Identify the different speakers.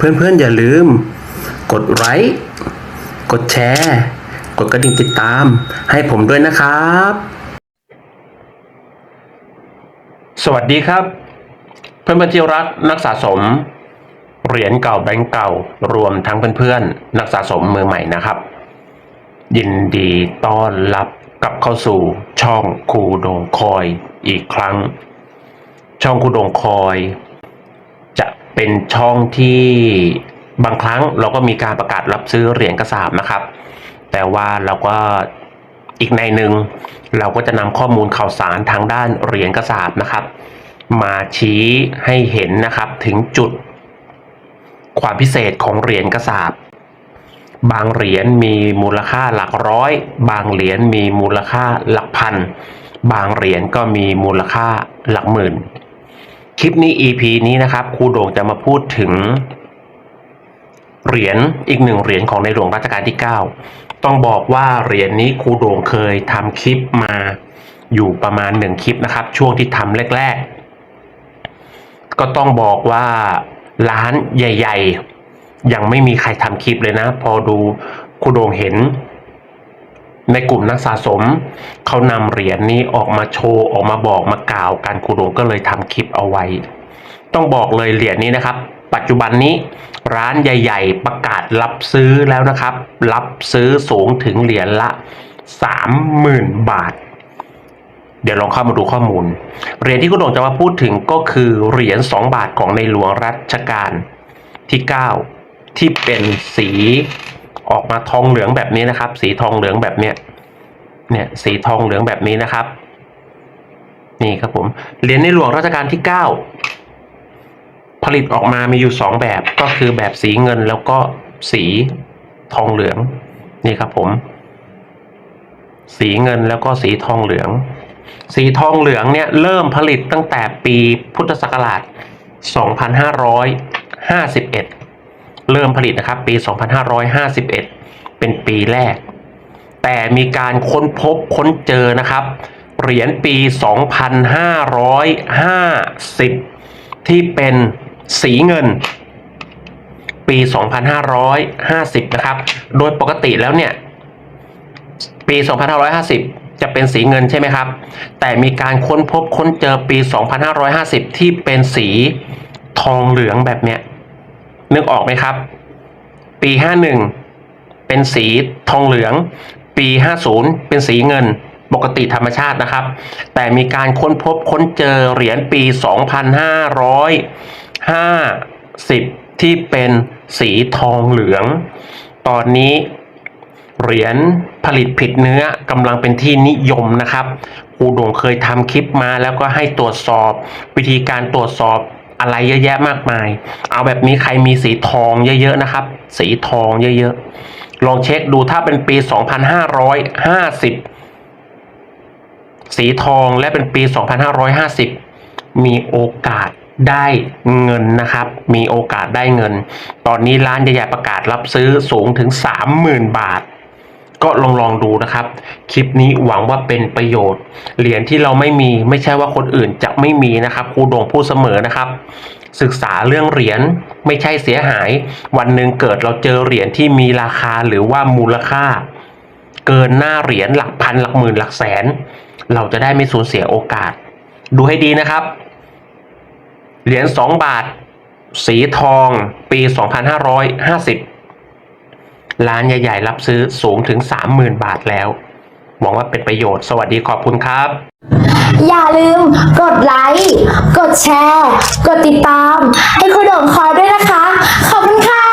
Speaker 1: เพื่อนๆ อย่าลืม กดไลค์กดแชร์ กดกระดิ่งติดตาม ให้ผมด้วยนะครับ สวัสดีครับ เพื่อนๆที่รักนักสะสม เหรียญเก่าแบงก์เก่ารวมทั้งเพื่อนๆ นักสะสมมือใหม่นะครับ ยินดีต้อนรับกลับเข้าสู่ช่องคูดงคอยอีกครั้ง ช่องคูดงคอย จะเป็นช่องที่ บางครั้งเราก็มีการประกาศรับซื้อเหรียญกระสาบนะครับ แต่ว่าเราก็อีกในหนึ่งเราก็จะนำข้อมูลข่าวสารทางด้านเหรียญกระสาบนะครับ มาชี้ให้เห็นนะครับถึงจุด ความพิเศษของเหรียญกระสาบบางเหรียญมีมูลค่าหลักร้อย บางเหรียญมีมูลค่าหลักพัน บางเหรียญก็มีมูลค่าหลักหมื่น คลิปนี้ EP นี้นะครับครูโด่งจะมาพูดถึง เหรียญอีกหนึ่งเหรียญของในหลวงรัชกาลที่ 9 ต้องบอกว่าเหรียญนี้ครูโด่งเคยทำคลิปมาอยู่ประมาณหนึ่งคลิปนะครับ ช่วงที่ทำแรก ๆ ก็ต้องบอกว่าร้านใหญ่ ๆ ยังไม่มีใครทำคลิปเลยนะ พอดูครูโด่งเห็น ในกลุ่มนักสะสม เขานำเหรียญนี้ออกมาโชว์ออกมาบอกมากล่าวกันครูโด่งก็เลยทำคลิปเอาไว้ ต้องบอกเลยเหรียญนี้นะครับ ปัจจุบันนี้ร้านใหญ่ ๆ ประกาศรับซื้อแล้วนะครับ รับซื้อสูงถึงเหรียญละ 30,000 บาท เดี๋ยวลองเข้ามาดูข้อมูล เหรียญที่คุณโด่งจะมาพูดถึงก็คือเหรียญ 2 บาทของในหลวงรัชกาลที่ 9 ที่เป็นสีออกมาทองเหลืองแบบนี้นะครับ สีทองเหลืองแบบเนี้ยเนี่ยสีทองเหลืองแบบนี้นะครับ นี่ครับผมเหรียญในหลวงรัชกาลที่ 9 ผลิตออกมามีอยู่สองแบบก็คือแบบสีเงินแล้วก็สีทองเหลืองนี่ครับผม สีเงินแล้วก็สีทองเหลือง สีทองเหลืองเนี่ยเริ่มผลิตตั้งแต่ปีพุทธศักราช 2551 เริ่มผลิตนะครับปี 2551 เป็นปีแรก แต่มีการค้นพบค้นเจอนะครับ เหรียญปี 2550 ที่เป็น สีเงิน ปี 2550 นะครับ โดยปกติแล้วเนี่ย ปี 2550 จะเป็นสีเงินใช่ไหมครับ แต่มีการค้นพบค้นเจอปี 2550 ที่เป็นสีทองเหลืองแบบเนี้ยนึกออกไหมครับ ปี 51 เป็นสีทองเหลือง ปี 50 เป็นสีเงินปกติธรรมชาตินะครับ แต่มีการค้นพบค้นเจอเหรียญปี 2550ที่เป็นสีทองเหลือง ตอนนี้เหรียญผลิตผิดเนื้อกำลังเป็นที่นิยมนะครับครูโด่งเคยทำคลิปมาแล้วก็ให้ตรวจสอบ วิธีการตรวจสอบอะไรเยอะแยะมากมาย เอาแบบนี้ใครมีสีทองเยอะๆนะครับ สีทองเยอะๆ ลองเช็คดูถ้าเป็นปี 2550 สีทองและเป็นปี 2550 มีโอกาส ได้เงินนะครับ มีโอกาสได้เงิน ตอนนี้ร้านใหญ่ๆประกาศรับซื้อสูงถึง 30,000 บาท ก็ลองลองดูนะครับ คลิปนี้หวังว่าเป็นประโยชน์ เหรียญที่เราไม่มีไม่ใช่ว่าคนอื่นจะไม่มีนะครับครูโด่งพูดเสมอนะครับ ศึกษาเรื่องเหรียญไม่ใช่เสียหาย วันหนึ่งเกิดเราเจอเหรียญที่มีราคาหรือว่ามูลค่า เกินหน้าเหรียญหลักพันหลักหมื่นหลักแสน เราจะได้ไม่สูญเสียโอกาส ดูให้ดีนะครับ เหรียญสองบาท สีทอง ปี 2550 ร้านใหญ่ ๆ รับซื้อสูงถึง 30,000 บาทแล้ว หวังว่าเป็นประโยชน์สวัสดีขอบคุณครับ
Speaker 2: อย่าลืมกดไลค์ กดแชร์ กดติดตาม ให้คุณโด่งคอยด้วยนะคะ ขอบคุณค่ะ